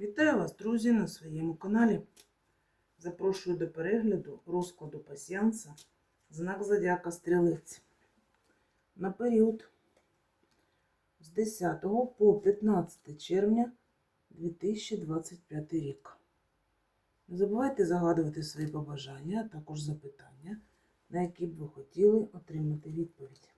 Вітаю вас, друзі, на своєму каналі. Запрошую до перегляду розкладу пасіянса знак Зодіака Стрілець на період з 10 по 15 червня 2025 рік. Не забувайте загадувати свої побажання, а також запитання, на які б ви хотіли отримати відповідь.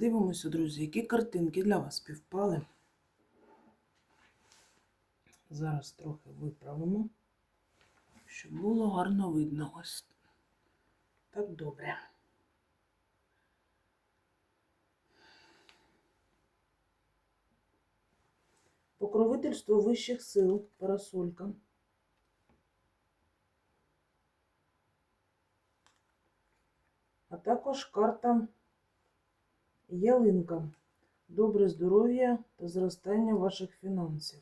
Дивимося, друзі, які картинки для вас співпали. Зараз трохи виправимо, щоб було гарно видно. Ось так добре. Покровительство вищих сил, парасолька. А також карта Ялинка. Добре здоров'я та зростання ваших фінансів.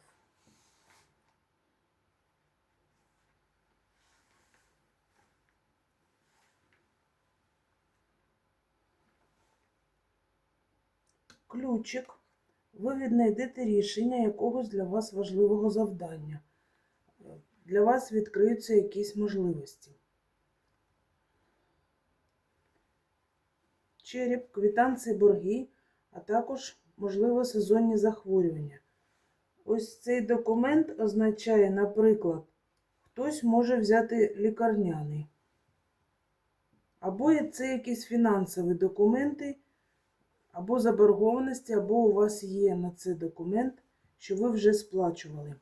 Ключик. Ви віднайдете рішення якогось для вас важливого завдання. Для вас відкриються якісь можливості. Череп, квитанції, борги, а також, можливо, сезонні захворювання. Ось цей документ означає, наприклад, хтось може взяти лікарняний. Або це якісь фінансові документи, або заборгованості, або у вас є на це документ, що ви вже сплачували.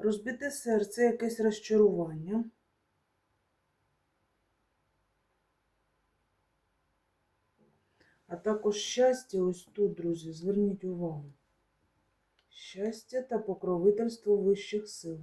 Розбите серце, якесь розчарування. А також щастя, ось тут, друзі, зверніть увагу. Щастя та покровительство вищих сил.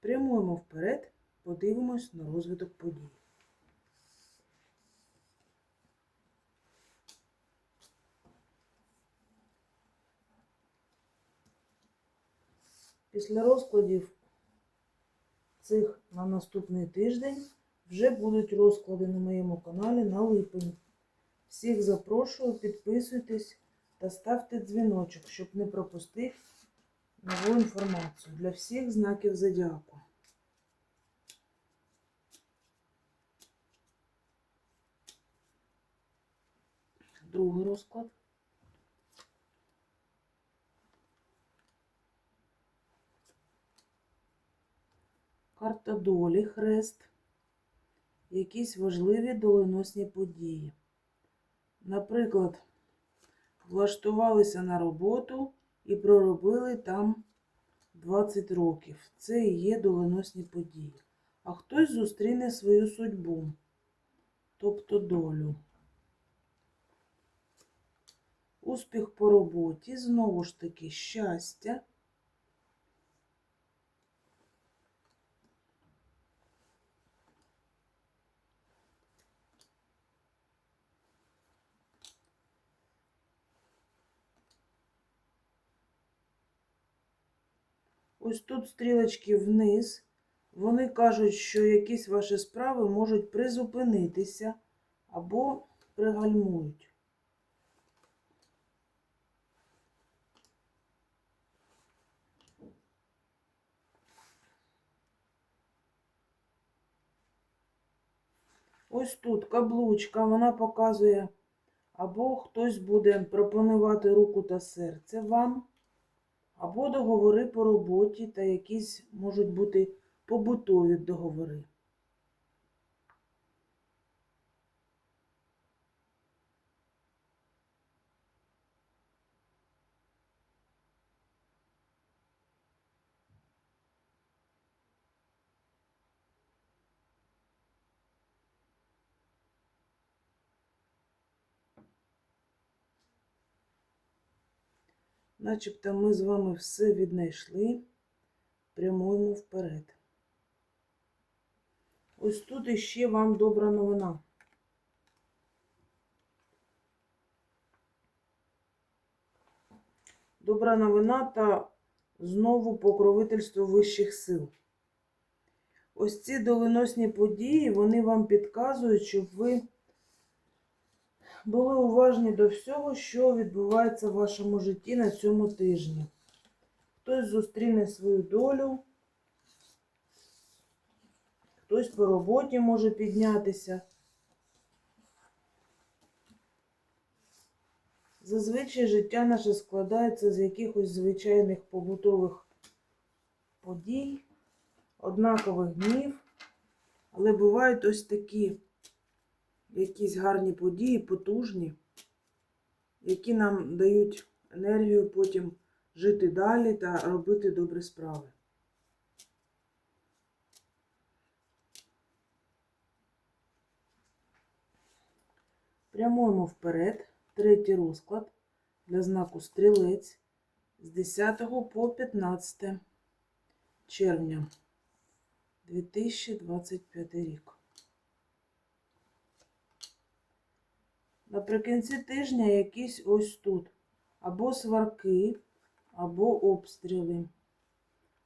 Прямуємо вперед, подивимось на розвиток подій. Після розкладів цих на наступний тиждень вже будуть розклади на моєму каналі на липень. Всіх запрошую, підписуйтесь та ставте дзвіночок, щоб не пропустити нову інформацію для всіх знаків зодіаку. Другий розклад. Карта долі, хрест, якісь важливі доленосні події. Наприклад, влаштувалися на роботу і проробили там 20 років. Це і є доленосні події. А хтось зустріне свою судьбу, тобто долю. Успіх по роботі, знову ж таки, щастя. Ось тут стрілочки вниз. Вони кажуть, що якісь ваші справи можуть призупинитися або пригальмують. Ось тут каблучка, вона показує, або хтось буде пропонувати руку та серце вам або договори по роботі та якісь можуть бути побутові договори. Начебто ми з вами все віднайшли, прямуємо вперед. Ось тут іще вам добра новина. Добра новина та знову покровительство вищих сил. Ось ці доленосні події, вони вам підказують, щоб ви були уважні до всього, що відбувається в вашому житті на цьому тижні. Хтось зустріне свою долю, хтось по роботі може піднятися. Зазвичай життя наше складається з якихось звичайних побутових подій, однакових днів, але бувають ось такі якісь гарні події, потужні, які нам дають енергію потім жити далі та робити добрі справи. Прямуємо вперед. Третій розклад для знаку стрілець з 10 по 15 червня 2025 рік. Наприкінці тижня якісь ось тут або сварки, або обстріли.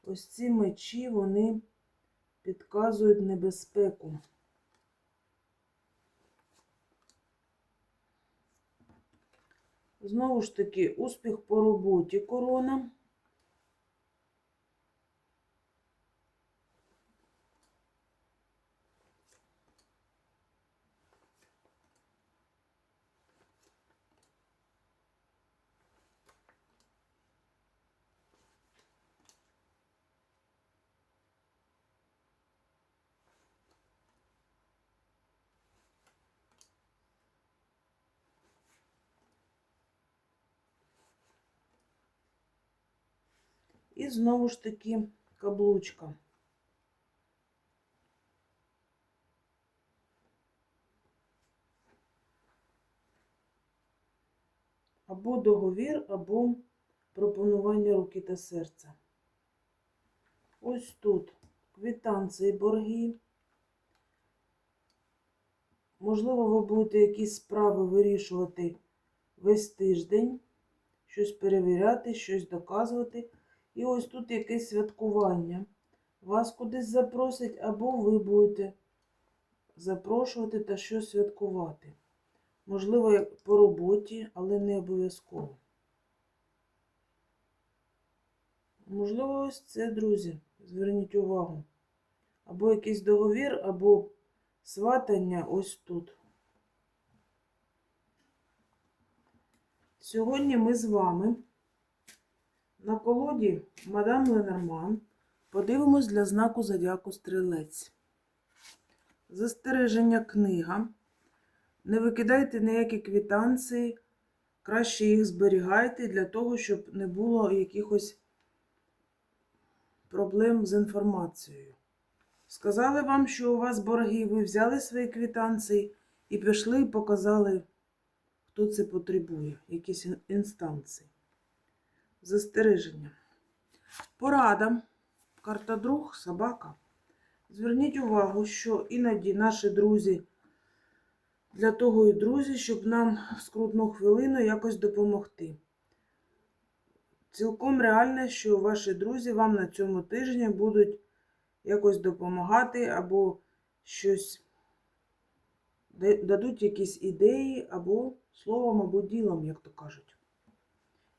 Ось ці мечі вони підказують небезпеку. Знову ж таки, успіх по роботі корона. І знову ж таки каблучка. Або договір, або пропонування руки та серця. Ось тут квитанції борги. Можливо, ви будете якісь справи вирішувати весь тиждень, щось перевіряти, щось доказувати. І ось тут якесь святкування. Вас кудись запросять, або ви будете запрошувати та щось святкувати. Можливо, по роботі, але не обов'язково. Можливо, ось це, друзі, зверніть увагу. Або якийсь договір, або сватання ось тут. Сьогодні ми з вами. На колоді мадам Ленорман подивимось для знаку зодіаку стрілець. Застереження книга. Не викидайте ніякі квітанції, краще їх зберігайте для того, щоб не було якихось проблем з інформацією. Сказали вам, що у вас борги, ви взяли свої квітанції і пішли і показали, хто це потребує, якісь інстанції. Застереження. Порада. Карта друг, собака. Зверніть увагу, що іноді наші друзі для того і друзі, щоб нам в скрутну хвилину якось допомогти. Цілком реально, що ваші друзі вам на цьому тижні будуть якось допомагати або щось дадуть якісь ідеї, або словом, або ділом, як то кажуть.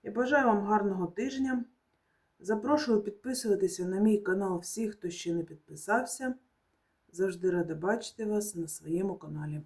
Я бажаю вам гарного тижня. Запрошую підписуватися на мій канал всіх, хто ще не підписався. Завжди рада бачити вас на своєму каналі.